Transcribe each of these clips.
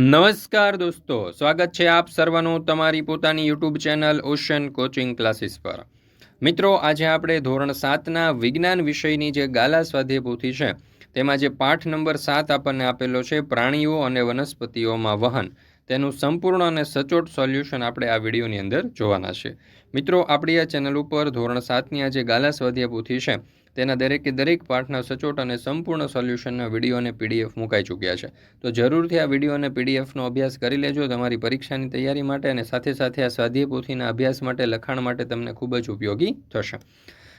નમસ્કાર દોસ્તો, સ્વાગત છે આપ સર્વનું તમારી પોતાની YouTube channel Ocean coaching classes પર. મિત્રો, આજે આપણે ધોરણ સાતના વિજ્ઞાન વિષયની જે ગાલા સ્વાધ્યાય પોથી છે, તેમાં જે પાઠ નંબર સાત આપણને આપેલો છે, પ્રાણીઓ અને વનસ્પતિઓમાં વહન. તેનું સંપૂર્ણ અને સચોટ સોલ્યુશન આપણે આ વિડીયોની અંદર જોવાના છે. મિત્રો, આપણી આ ચેનલ ઉપર ધોરણ સાતની આ જે ગાલા સ્વાધ્યાય પોથી છે, તેના દરેકે દરેક પાઠના સચોટ અને સંપૂર્ણ સોલ્યુશનના વીડિયો અને પીડીએફ મુકાઈ ચૂક્યા છે. તો જરૂરથી આ વીડિયો અને પીડીએફનો અભ્યાસ કરી લેજો તમારી પરીક્ષાની તૈયારી માટે અને સાથે સાથે આ સ્વાધ્યાય પોથીના અભ્યાસ માટે, લખાણ માટે તમને ખૂબ જ ઉપયોગી થશે.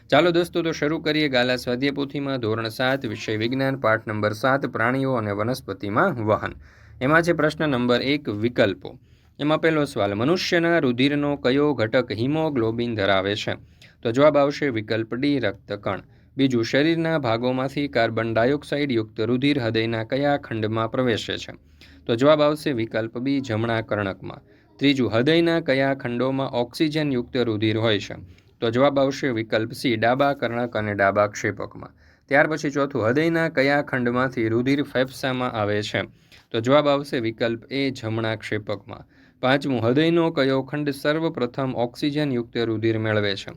ચાલો દોસ્તો, તો શરૂ કરીએ ગાલા સ્વાધ્યાય પોથીમાં ધોરણ સાત, વિષય વિજ્ઞાન, પાઠ નંબર સાત, પ્રાણીઓ અને વનસ્પતિમાં વહન. એમાં છે પ્રશ્ન નંબર એક, વિકલ્પો. એમાં પહેલો સવાલ, મનુષ્યના રુધિરનો કયો ઘટક હિમોગ્લોબિન ધરાવે છે? તો જવાબ આવશે વિકલ્પ ડી, રક્તકણ. બીજું, શરીરના ભાગોમાંથી કાર્બન ડાયોક્સાઇડ યુક્ત રુધિર હૃદયના કયા ખંડમાં પ્રવેશે છે? તો જવાબ આવશે વિકલ્પ બી, જમણા કર્ણકમાં. ત્રીજું, હૃદયના કયા ખંડોમાં ઓક્સિજન યુક્ત રુધિર હોય છે? તો જવાબ આવશે વિકલ્પ સી, ડાબા કર્ણક અને ડાબા ક્ષેપકમાં. ત્યાર પછી ચોથું, હૃદયના કયા ખંડમાંથી રુધિર ફેફસામાં આવે છે? તો જવાબ આવશે વિકલ્પ એ, જમણા ક્ષેપકમાં. પાંચમું, હૃદયનો કયો ખંડ સર્વપ્રથમ ઓક્સિજનયુક્ત રુધિર મેળવે છે?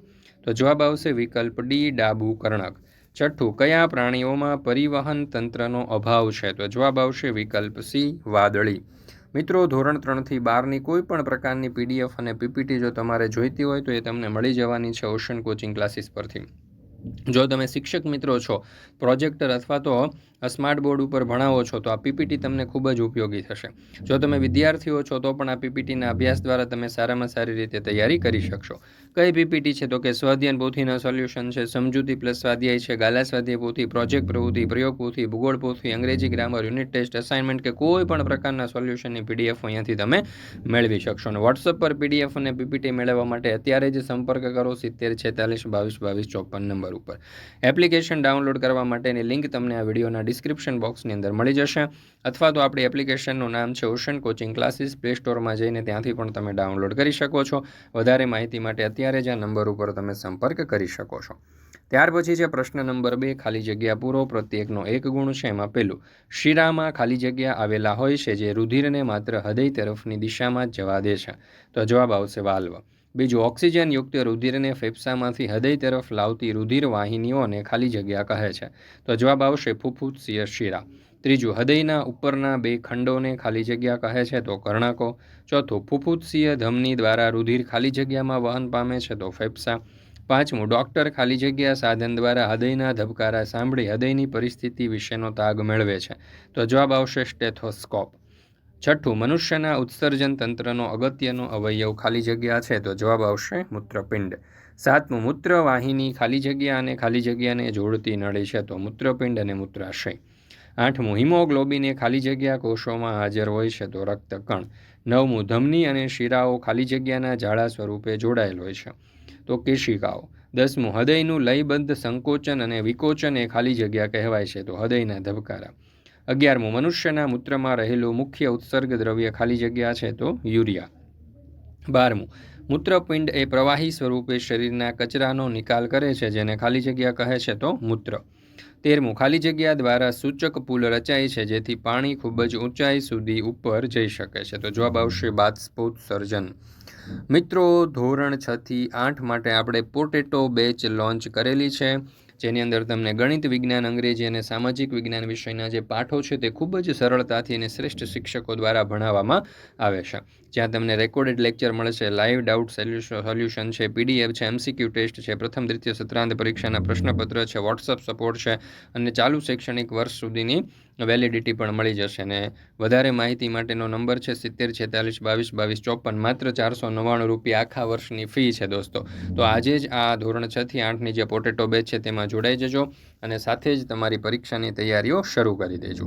તો જવાબ આવશે વિકલ્પ ડી, ડાબુ કર્ણક. છઠ્ઠું, કયા પ્રાણીઓમાં પરિવહન તંત્રનો અભાવ છે? તો જવાબ આવશે વિકલ્પ સી, વાદળી. મિત્રો, ધોરણ ત્રણથી બારની કોઈ પણ પ્રકારની પીડીએફ અને પીપીટી જો તમારે જોઈતી હોય તો એ તમને મળી જવાની છે ઓશન કોચિંગ ક્લાસીસ પરથી. જો તમે શિક્ષક મિત્રો છો, પ્રોજેક્ટર અથવા તો સ્માર્ટ બોર્ડ ઉપર ભણાવો છો, તો આ પીપીટી તમને ખૂબ જ ઉપયોગી થશે. જો તમે વિદ્યાર્થીઓ છો, તો પણ આ પીપીટીના અભ્યાસ દ્વારા તમે સારામાં સારી રીતે તૈયારી કરી શકશો. કઈ પીપીટી છે? તો કે સ્વાધ્યાયન પોથીના સોલ્યુશન છે, સમજૂતી પ્લસ સ્વાધ્યાય છે, ગાલા સ્વાધ્યાય પોથી પ્રોજેક્ટ પ્રવૃત્તિ, પ્રયોગ પોથી, ભૂગોળ પોથી, અંગ્રેજી ગ્રામર યુનિટ ટેસ્ટ અસાઇનમેન્ટ કે કોઈ પણ પ્રકારના સોલ્યુશનની પીડીએફ અહીંયાથી તમે મેળવી શકશો. અને વોટ્સઅપ પર પીડીએફ અને પીપીટી મેળવવા માટે અત્યારે જ સંપર્ક કરો સિત્તેર છેતાલીસ બાવીસ બાવીસ ચોપન નંબર ઉપર. એપ્લિકેશન ડાઉનલોડ કરવા માટેની લિંક તમને આ વિડીયોના ડિસ્ક્રિપ્શન બોક્સની અંદર મળી જશે. અથવા તો આપણી એપ્લિકેશનનું નામ છે ઓશન કોચિંગ ક્લાસીસ પ્લે સ્ટોરમાં જઈને ત્યાંથી પણ તમે ડાઉનલોડ કરી શકો છો. વધારે માહિતી માટે અત્યારે જ આ નંબર ઉપર તમે સંપર્ક કરી શકો છો. ત્યાર પછી છે પ્રશ્ન નંબર બે, ખાલી જગ્યા પૂરો, પ્રત્યેકનો એક ગુણ છે એમાં પેલું શિરામાં ખાલી જગ્યા આવેલા હોય છે જે રુધિરને માત્ર હૃદય તરફની દિશામાં જવા દે છે. તો જવાબ આવશે વાલ્વ. બીજું ઓક્સિજન યુક્ત રુધિરને ફેફસામાંથી હૃદય તરફ લાવતી રુધિર વાહિનીઓને ખાલી જગ્યા કહે છે. તો જવાબ આવશે ફુફુત્સીય શિરા ત્રીજું, હૃદયના ઉપરના બે ખંડોને ખાલી જગ્યા કહે છે તો કર્ણકો. ચોથું ફુફુત્સીય ધમની દ્વારા રુધિર ખાલી જગ્યામાં વહન પામે છે તો ફેફસા. પાંચમું, ડૉક્ટર ખાલી જગ્યા સાધન દ્વારા હૃદયના ધબકારા સાંભળી હૃદયની પરિસ્થિતિ વિશેનો તાગ મેળવે છે. તો જવાબ આવશે સ્ટેથોસ્કોપ. છઠ્ઠું, મનુષ્યના ઉત્સર્જન તંત્રનો અગત્યનો અવયવ ખાલી જગ્યા છે તો જવાબ આવશે મૂત્રપિંડ. સાતમું, મૂત્રવાહિની ખાલી જગ્યા અને ખાલી જગ્યાને જોડતી નળી છે તો મૂત્રપિંડ અને મૂત્રાશય. આઠમું હિમોગ્લોબિન એ ખાલી જગ્યા કોષોમાં હાજર હોય છે. તો રક્તકણ નવમું ધમની અને શિરાઓ ખાલી જગ્યાના જાળા સ્વરૂપે જોડાયેલ હોય છે. તો કેશિકાઓ દસમું હૃદયનું લયબદ્ધ સંકોચન અને વિકોચન એ ખાલી જગ્યા કહેવાય છે. તો હૃદયના ધબકારા અગિયારમું મનુષ્યના મૂત્રમાં રહેલું મુખ્ય ઉત્સર્ગ દ્રવ્ય ખાલી જગ્યા છે. તો યુરિયા બારમું મૂત્રપિંડ એ પ્રવાહી સ્વરૂપે શરીરના કચરાનો નિકાલ કરે છે, જેને ખાલી જગ્યા કહે છે. તો મૂત્ર તેરમું ખાલી જગ્યા દ્વારા સૂચક પુલ રચાય છે, જેથી પાણી ખૂબ જ ઊંચાઈ સુધી ઉપર જઈ શકે છે. તો જવાબ આવશે બાષ્પોત્સર્જન મિત્રો, ધોરણ છ થી આઠ માટે આપણે પોટેટો બેચ લોન્ચ કરેલી છે, જેની અંદર તમને ગણિત વિજ્ઞાન, અંગ્રેજી અને સામાજિક વિજ્ઞાન વિષયના જે પાઠો છે, તે ખૂબ જ સરળતાથી અને શ્રેષ્ઠ શિક્ષકો દ્વારા ભણાવવામાં આવે છે. જ્યાં તમને રેકોર્ડેડ લેક્ચર મળશે લાઈવ ડાઉટ સોલ્યુશન છે પીડીએફ છે એમસીક્યુ ટેસ્ટ છે, પ્રથમ, દ્વિતીય, સત્રાંત પરીક્ષાના પ્રશ્નપત્ર છે વોટ્સઅપ સપોર્ટ છે અને ચાલુ શૈક્ષણિક વર્ષ સુધીની વેલિડિટી પણ મળી જશે ને વધારે માહિતી માટેનો નંબર છે સિત્તેર, છેતાલીસ, બાવીસ બાવીસ, ચોપન, માત્ર ચારસો નવ્વાણું રૂપિયા આખા વર્ષની ફી છે દોસ્તો. તો આજે જ આ ધોરણ છથી આઠની જે પોટેટો બેચ છે તેમાં જોડાઈ જજો અને સાથે જ તમારી પરીક્ષાની તૈયારીઓ શરૂ કરી દેજો.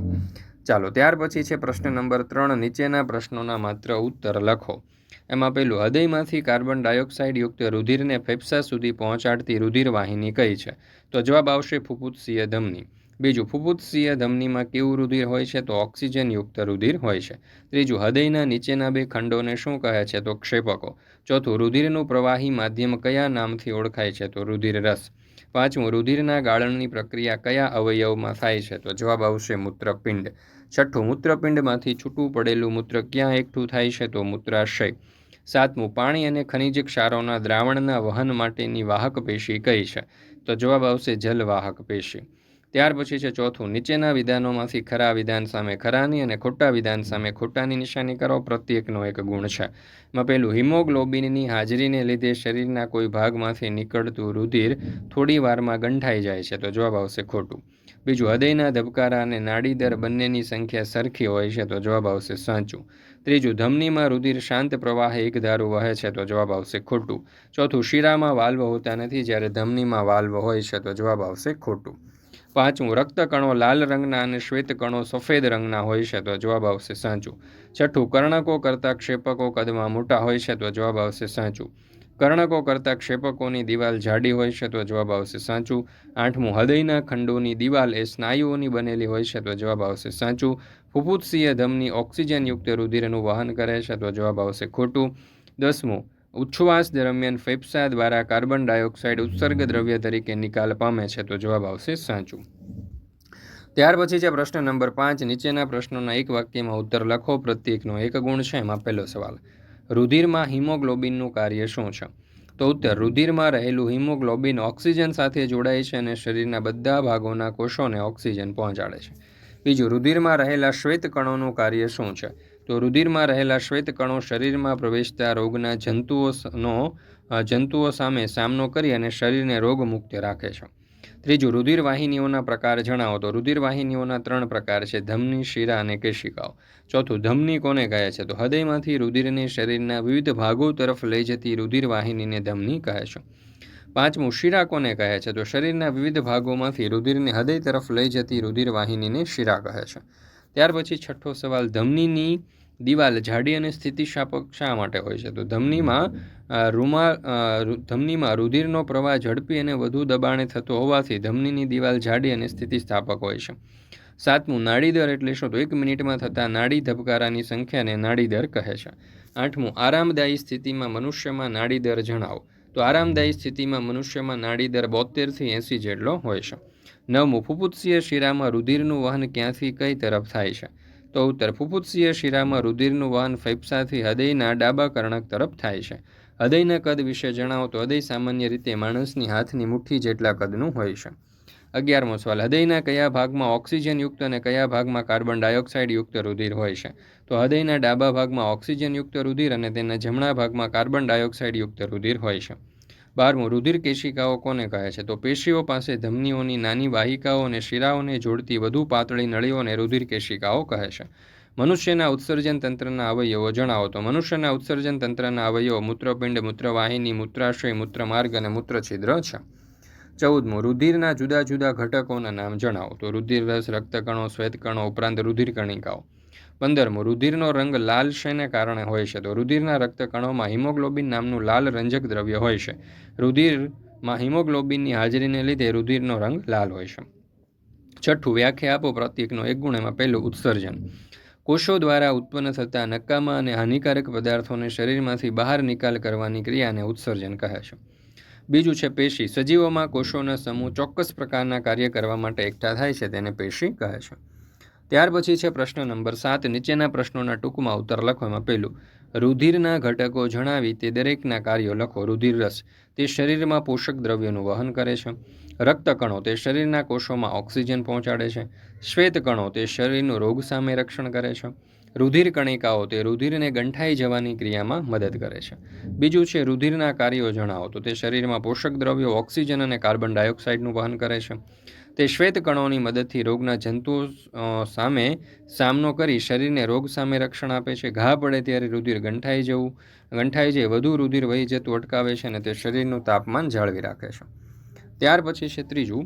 ચાલો, ત્યાર પછી છે પ્રશ્ન નંબર ત્રણ, નીચેના પ્રશ્નોના માત્ર ઉત્તર લખો. એમાં પેલું, હૃદયમાંથી કાર્બન ડાયોક્સાઇડ યુક્ત રુધિરને ફેફસા સુધી પહોંચાડતી રુધિર વાહિની કઈ છે? તો જવાબ આવશે ફુફુત્સીય ધમની. બીજું ફુફુત્સીય ધમનીમાં કેવું રુધિર હોય છે? તો ઓક્સિજન યુક્ત રુધિર હોય છે. ત્રીજું, હૃદયના નીચેના બે ખંડોને શું કહે છે? તો ક્ષેપકો. ચોથું, રુધિરનું પ્રવાહી માધ્યમ કયા નામથી ઓળખાય છે? તો રુધિર રસ. પાંચમું, રુધિરના ગાળણની પ્રક્રિયા કયા અવયવમાં થાય છે? તો જવાબ આવશે મૂત્રપિંડ. છઠ્ઠું, મૂત્રપિંડમાંથી છૂટું પડેલું મૂત્ર ક્યાં એકઠું થાય છે? તો મૂત્રાશય. સાતમું, પાણી અને ખનિજ ક્ષારોના દ્રાવણના વહન માટેની વાહક પેશી કઈ છે? તો જવાબ આવશે જલવાહક પેશી ત્યાર પછી છે ચોથું. નીચેના વિધાનોમાંથી ખરા વિધાન સામે ખરાની અને ખોટા વિધાન સામે ખોટાની નિશાની કરો. પ્રત્યેકનો એક ગુણ છે. માં પહેલું, હિમોગ્લોબિનની હાજરીને લીધે શરીરના કોઈ ભાગમાંથી નીકળતું રુધિર થોડી વારમાં ગંઠાઈ જાય છે, તો જવાબ આવશે ખોટું. બીજું, હૃદયના ધબકારા અને નાડીદર બંનેની સંખ્યા સરખી હોય છે, તો જવાબ આવશે સાચું. ત્રીજું, ધમનીમાં રુધિર શાંત પ્રવાહે એક ધારું વહે છે, તો જવાબ આવશે ખોટું. ચોથું, શીરામાં વાલ્વ હોતા નથી, જ્યારે ધમનીમાં વાલ્વ હોય છે, તો જવાબ આવશે ખોટું. પાંચમું રક્તકણો લાલ રંગના અને શ્વેત કણો સફેદ રંગના હોય છે. તો જવાબ આવશે સાચું. છઠ્ઠું, કર્ણકો કરતાં ક્ષેપકો કદમાં મોટા હોય છે. તો જવાબ આવશે સાચું. કર્ણકો કરતાં ક્ષેપકોની દિવાલ જાડી હોય છે. તો જવાબ આવશે સાચું. આઠમું, હૃદયના ખંડોની દિવાલ એ સ્નાયુઓની બનેલી હોય છે. તો જવાબ આવશે સાચું. ફુફુત્સીય ધમની ઓક્સિજનયુક્ત રુધિરનું વહન કરે છે. તો જવાબ આવશે ખોટું. દસમું ઉચ્છ્વાસ દરમિયાન ફેફસા દ્વારા કાર્બન ડાયોક્સાઇડ ઉત્સર્ગ દ્રવ્ય તરીકે નિકાલ પામે છે તો જવાબ આવશે સાચું. ત્યાર પછી છે પ્રશ્ન નંબર પાંચ. નીચેના પ્રશ્નોના એક વાક્યમાં ઉત્તર લખો. પ્રત્યેકનો એક ગુણ છે. એમાં પહેલો સવાલ, રુધિરમાં હિમોગ્લોબિનનું કાર્ય શું છે? તો ઉત્તર, રુધિરમાં રહેલું હિમોગ્લોબિન ઓક્સિજન સાથે જોડાય છે અને શરીરના બધા ભાગોના કોષોને ઓક્સિજન પહોંચાડે છે. બીજું, રુધિરમાં રહેલા શ્વેત કણોનું કાર્ય શું છે? તો રુધિરમાં રહેલા શ્વેત કણો શરીરમાં પ્રવેશતા રોગના જંતુઓનો જંતુઓ સામે સામનો કરી અને શરીરને રોગમુક્ત રાખે છે. ત્રીજું રુધિર વાહિનીઓના પ્રકાર જણાવો. તો રુધિર વાહિનીઓના ત્રણ પ્રકાર છે, ધમની, શિરા અને કેશિકાઓ. ચોથું, ધમની કોને કહે છે? તો હૃદયમાંથી રુધિરને શરીરના વિવિધ ભાગો તરફ લઈ જતી રુધિર વાહિનીને ધમની કહે છે. પાંચમું, શિરા કોને કહે છે? તો શરીરના વિવિધ ભાગોમાંથી રુધિરને હૃદય તરફ લઈ જતી રુધિર વાહિનીને શિરા કહે છે. ત્યાર પછી છઠ્ઠો સવાલ, ધમનીની દિવાલ જાડી અને સ્થિતિસ્થાપક શા માટે હોય છે? તો ધમનીમાં રૂમા ધમનીમાં રુધિરનો પ્રવાહ ઝડપી અને વધુ દબાણે થતો હોવાથી ધમનીની દિવાલ જાડી અને સ્થિતિસ્થાપક હોય છે. સાતમું નાડીદર એટલે શું? તો એક મિનિટમાં થતા નાડી ધબકારાની સંખ્યાને નાડીદર કહે છે. આઠમું, આરામદાયી સ્થિતિમાં મનુષ્યમાં નાડીદર જણાવો. તો આરામદાયી સ્થિતિમાં મનુષ્યમાં નાડીદર બોતેરથી એંસી જેટલો હોય છે. નવમું, ફુફુત્સીય શિરામાં રુધિરનું વહન ક્યાંથી કઈ તરફ થાય છે? તો ઉત્તર ફુફુત્સીય શિરામાં રુધિરનું વહન ફેફસાથી હૃદયના ડાબા કર્ણક તરફ થાય છે. હૃદયના કદ વિશે જણાવો તો હૃદય સામાન્ય રીતે માણસની હાથની મુઠ્ઠી જેટલા કદનું હોય છે. અગિયારમો સવાલ, હૃદયના કયા ભાગમાં ઓક્સિજનયુક્ત અને કયા ભાગમાં કાર્બન ડાયોક્સાઇડયુક્ત રુધિર હોય છે? તો હૃદયના ડાબા ભાગમાં ઓક્સિજનયુક્ત રુધિર અને તેના જમણા ભાગમાં કાર્બન ડાયોક્સાઇડયુક્ત રુધિર હોય છે. બારમું, રુધિર કેશિકાઓ કોને કહે છે? તો પેશીઓ પાસે ધમનીઓની નાની વાહિકાઓ અને શિરાઓને જોડતી વધુ પાતળી નળીઓને રુધિર કેશિકાઓ કહે છે. મનુષ્યના ઉત્સર્જન તંત્રના અવયવો જણાવો તો મનુષ્યના ઉત્સર્જન તંત્રના અવયવો મૂત્રપિંડ, મૂત્રવાહિની, મૂત્રાશય, મૂત્રમાર્ગ અને મૂત્રછિદ્ર છે. ચૌદમું, રુધિરના જુદા જુદા ઘટકોના નામ જણાવો તો રુધિર રસ રક્તકણો, શ્વેતકણો ઉપરાંત રુધિર કણિકાઓ પંદરમું, રુધિરનો રંગ લાલ શેને કારણે હોય છે? તો રુધિરના રક્તકણોમાં હિમોગ્લોબિન નામનું લાલ રંજક દ્રવ્ય હોય છે. રુધિરમાં હિમોગ્લોબિનની હાજરીને લીધે રુધિરનો રંગ લાલ હોય છે. છઠ્ઠું, વ્યાખ્યા આપો પ્રત્યેકનો એક ગુણ, એમાં પહેલું ઉત્સર્જન. કોષો દ્વારા ઉત્પન્ન થતા નકામા અને હાનિકારક પદાર્થોને શરીરમાંથી બહાર નિકાલ કરવાની ક્રિયાને ઉત્સર્જન કહે છે. બીજું છે પેશી. સજીવોમાં કોષોના સમૂહ ચોક્કસ પ્રકારના કાર્ય કરવા માટે એકઠા થાય છે, તેને પેશી કહે છે. ત્યાર પછી છે પ્રશ્ન નંબર સાત. નીચેના પ્રશ્નોના ટૂંકમાં ઉત્તર લખવામાં પહેલું, રુધિરના ઘટકો જણાવી તે દરેકના કાર્યો લખો. રુધિર રસ, તે શરીરમાં પોષક દ્રવ્યોનું વહન કરે છે. રક્તકણો, તે શરીરના કોષોમાં ઓક્સિજન પહોંચાડે છે. શ્વેતકણો, તે શરીરનું રોગ સામે રક્ષણ કરે છે. રુધિર કણિકાઓ, તે રુધિરને ગંઠાઈ જવાની ક્રિયામાં મદદ કરે છે. બીજું છે, રુધિરના કાર્યો જણાવો તો તે શરીરમાં પોષક દ્રવ્યો, ઓક્સિજન અને કાર્બન ડાયોક્સાઇડનું વહન કરે છે. તે શ્વેત કણોની મદદથી રોગના જંતુઓ સામે સામનો કરી શરીરને રોગ સામે રક્ષણ આપે છે. ઘા પડે ત્યારે રુધિર ગંઠાઈ જવું, ગંઠાઈ જઈ વધુ રુધિર વહી જતું અટકાવે છે અને તે શરીરનું તાપમાન જાળવી રાખે છે. ત્યાર પછી છે ત્રીજું,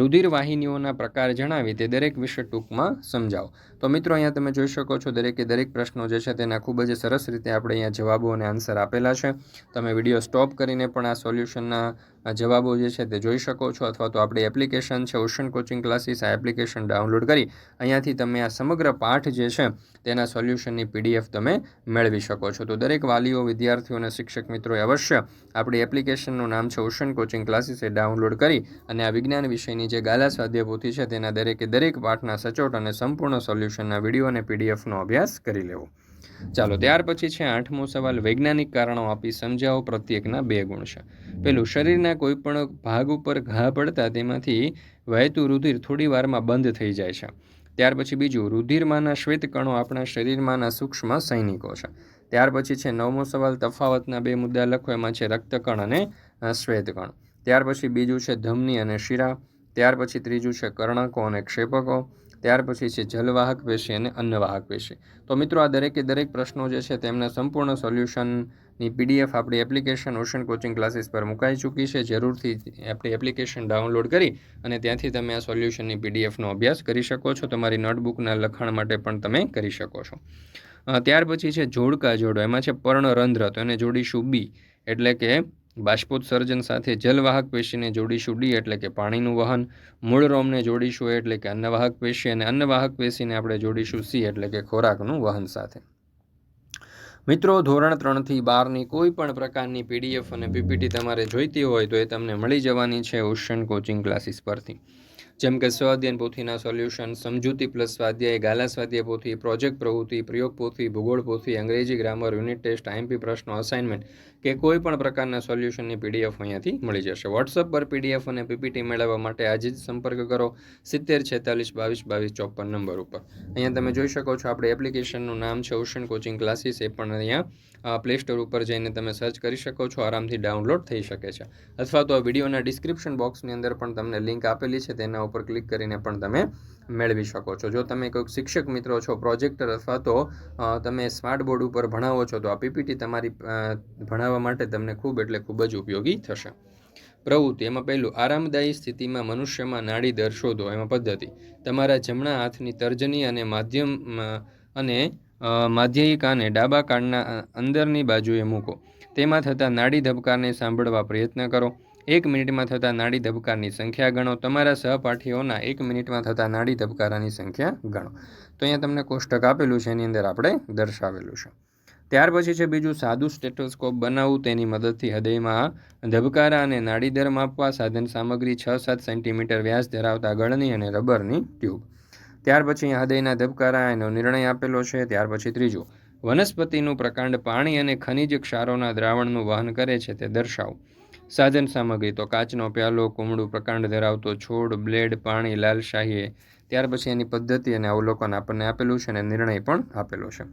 રુધિર વાહિનીઓના પ્રકાર જણાવી તે દરેક વિશે ટૂંકમાં સમજાવો. તો મિત્રો, અહીંયા તમે જોઈ શકો છો દરેકે દરેક પ્રશ્નો જે છે તેના ખૂબ જ સરસ રીતે આપણે અહીંયા જવાબો અને આન્સર આપેલા છે. તમે વીડિયો સ્ટોપ કરીને પણ આ સોલ્યુશનના જવાબો જે છે તે જોઈ શકો છો અથવા તો આપણી એપ્લિકેશન છે ઓશન કોચિંગ ક્લાસીસ આ એપ્લિકેશન ડાઉનલોડ કરી અહીંયાથી તમે આ સમગ્ર પાઠ જે છે તેના સોલ્યુશનની પીડીએફ તમે મેળવી શકો છો. તો દરેક વાલીઓ, વિદ્યાર્થીઓ અને શિક્ષક મિત્રોએ અવશ્ય આપણી એપ્લિકેશનનું નામ છે ઓશન કોચિંગ ક્લાસીસ એ ડાઉનલોડ કરી અને આ વિજ્ઞાન વિષયની જે ગાલા સ્વાધ્યાય પોથી છે તેના દરેકે દરેક પાઠના સચોટ અને સંપૂર્ણ સોલ્યુશનના વીડિયો અને પીડીએફનો અભ્યાસ કરી લેવો. ચાલો, ત્યાર પછી છે આઠમો સવાલ. વૈજ્ઞાનિક કારણો આપી સમજાવો પ્રત્યેકના બે ગુણ છે. પેલું, શરીરના કોઈ પણ ભાગ ઉપર ઘા પડતા તેમાંથી વહેતું રુધિર થોડી વારમાં બંધ થઈ જાય છે. ત્યાર પછી બીજું, રુધિરમાંના શ્વેત કણો આપણા શરીરમાંના સૂક્ષ્મ સૈનિકો છે. ત્યાર પછી છે નવમો સવાલ, તફાવતના બે મુદ્દા લખો. એમાં છે રક્તકણ અને શ્વેતકણ. ત્યાર પછી બીજું છે ધમની અને શિરા. ત્યાર પછી ત્રીજું છે કર્ણકો અને ક્ષેપકો. ત્યાર પછી છે જલવાહક પેશી અને અન્નવાહક પેશી. તો મિત્રો આ દરેકે દરેક પ્રશ્નો જે છે તેમના સંપૂર્ણ સોલ્યુશનની પીડીએફ આપણી એપ્લિકેશન ઓશન કોચિંગ ક્લાસીસ પર મુકાઈ ચૂકી છે. જરૂરથી આપણી એપ્લિકેશન ડાઉનલોડ કરી અને ત્યાંથી તમે આ સોલ્યુશનની પીડીએફનો અભ્યાસ કરી શકો છો. તમારી નોટબુકના લખાણ માટે પણ તમે કરી શકો છો. ત્યાર પછી છે જોડકા જોડો. એમાં છે પર્ણરંધ્ર, તો એને જોડીશું બી. એટલે કે બાષ્પોત્સર્જન સાથે જલવાહક પેશીને જોડીશું ડી એટલે કે પાણીનું વહન. મૂળ રોમને જોડીશું એટલે કે અન્નવાહક પેશી અને અન્નવાહક પેશીને આપણે જોડીશું સી એટલે કે ખોરાકનું વહન સાથે. મિત્રો, ધોરણ ત્રણથી બારની કોઈ પણ પ્રકારની પીડીએફ અને પીપીટી તમારે જોઈતી હોય તો એ તમને મળી જવાની છે ઓશન કોચિંગ ક્લાસીસ પરથી. જેમ કે સ્વાધ્યાયન પોથીના સોલ્યુશન, સમજૂતી પ્લસ સ્વાધ્યાય, ગાલા સ્વાધ્યાય પોથી, પ્રોજેક્ટ પ્રવૃત્તિ, પ્રયોગ પોથી, ભૂગોળ પોથી, અંગ્રેજી ગ્રામર, યુનિટ ટેસ્ટ, આઈએમપી પ્રશ્નો, અસાઇનમેન્ટ કે કોઈ પણ પ્રકારના સોલ્યુશનની પીડીએફ અહીંયાથી મળી જશે. વોટ્સઅપ પર પીડીએફ અને પીપીટી મેળવવા માટે આજે જ સંપર્ક કરો સિત્તેર, છેતાલીસ, બાવીસ બાવીસ, ચોપન નંબર ઉપર. અહીંયા તમે જોઈ શકો છો આપણે એપ્લિકેશનનું નામ છે ઓશન કોચિંગ ક્લાસીસ એ પણ અહીંયા પ્લે સ્ટોર ઉપર જઈને તમે સર્ચ કરી શકો છો. આરામથી ડાઉનલોડ થઈ શકે છે. અથવા તો આ વિડીયોના ડિસ્ક્રિપ્શન બોક્સની અંદર પણ તમને લિંક આપેલી છે. તેના ઉપર ક્લિક કરીને પણ તમે મેળવી શકો છો. જો તમે કોઈક શિક્ષક મિત્રો છો, પ્રોજેક્ટર અથવા તો તમે સ્માર્ટ બોર્ડ ઉપર ભણાવો છો, તો આ પીપીટી તમારી ભણાવવા માટે તમને ખૂબ એટલે ખૂબ જ ઉપયોગી થશે. પ્રવૃત્તિ, એમાં પહેલું, આરામદાયી સ્થિતિમાં મનુષ્યમાં નાડી દર શોધો, એમાં પદ્ધતિ. તમારા જમણા હાથની તર્જની અને માધ્યમ અને માધ્યયિકાને ડાબા કાનના અંદરની બાજુએ મૂકો. તેમાં થતા નાડી ધબકારને સાંભળવા પ્રયત્ન કરો. એક મિનિટમાં થતા નાડી ધબકારની સંખ્યા ગણો. તમારા સહપાઠીઓના એક મિનિટમાં થતા નાડી ધબકારાની સંખ્યા ગણો. તો અહીંયા તમને કોષ્ટક આપેલું છે, એની અંદર આપણે દર્શાવેલું છે. ત્યાર પછી છે બીજું, સાદું સ્ટેટોસ્કોપ બનાવવું. તેની મદદથી હૃદયમાં ધબકારા અને નાડી દર માપવા, સાધન સામગ્રી છ સાત સેન્ટીમીટર વ્યાસ ધરાવતા ગળની અને રબરની ટ્યુબ. ત્યાર પછી હૃદયના ધબકારા, એનો નિર્ણય આપેલો છે. ત્યાર પછી ત્રીજું, વનસ્પતિનું પ્રકાંડ પાણી અને ખનિજ ક્ષારોના દ્રાવણનું વહન કરે છે, તે દર્શાવો. સાધન સામગ્રી તો કાચનો પ્યાલો, કુમળું પ્રકાંડ ધરાવતો છોડ, બ્લેડ, પાણી, લાલ શાહીએ ત્યાર પછી એની પદ્ધતિ અને અવલોકન આપણને આપેલું છે અને નિર્ણય પણ આપેલો છે.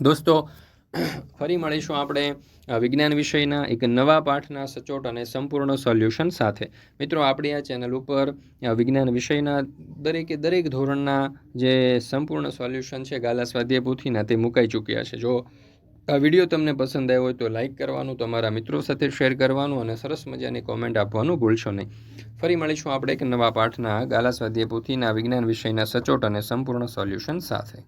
દોસ્તો, ફરી મળીશું આપણે વિજ્ઞાન વિષયના એક નવા પાઠના સચોટ અને સંપૂર્ણ સોલ્યુશન સાથે. મિત્રો, આપણી આ ચેનલ ઉપર વિજ્ઞાન વિષયના દરેકે દરેક ધોરણના જે સંપૂર્ણ સોલ્યુશન છે, ગાલા સ્વાધ્યાય પોથીના, તે મુકાઈ ચૂક્યા છે. જો આ વીડિયો તમને પસંદ આવ્યો હોય તો લાઇક કરવાનું, તમારા મિત્રો સાથે શેર કરવાનું અને સરસ મજાની કોમેન્ટ આપવાનું ભૂલશો નહીં. ફરી મળીશું આપણે એક નવા પાઠના ગાલા સ્વાધ્યાય પોથીના વિજ્ઞાન વિષયના સચોટ અને સંપૂર્ણ સોલ્યુશન સાથે.